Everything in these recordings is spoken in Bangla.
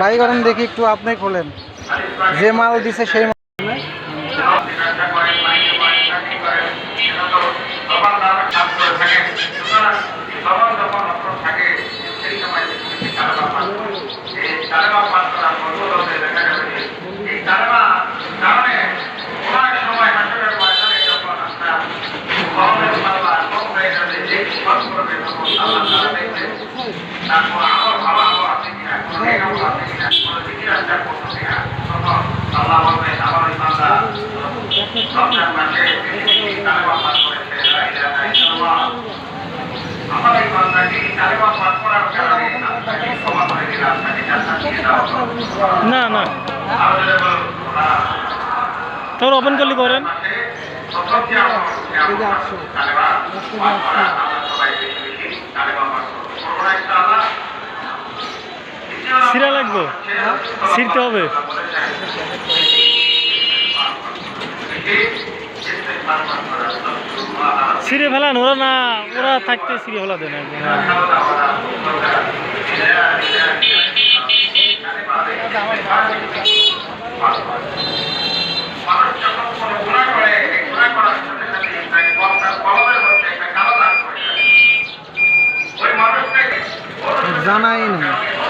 ভাই করেন দেখি একটু আপনি খোলেন। যে মাল দিছে সেই মাল। না না। তোর ওপেন করলি করেন আমরা সবাই বেশি বেশি কালেমা পাঠ করব করব না ইনশাআল্লাহ সিরা লাগবো? ছিঁড়তে হবে। সিঁড়ে ফেলান, ওরা না, ওরা থাকতে সিঁড়ে ফেলা দেয় না মানুষ যখন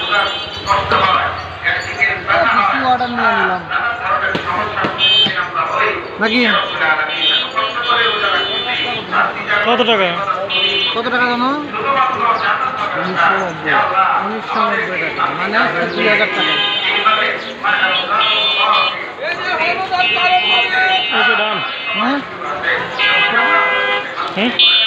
রোজার কষ্ট হয়, একদিকে ব্যথা হয়, কিছু অর্ডার নিয়ে নিলাম। নাকি? কত টাকা? কত টাকা জানো উনিশশো নব্বই উনিশশো নব্বই টাকা মানে দুই হাজার টাকা মানে ডান হ্যাঁ Okay?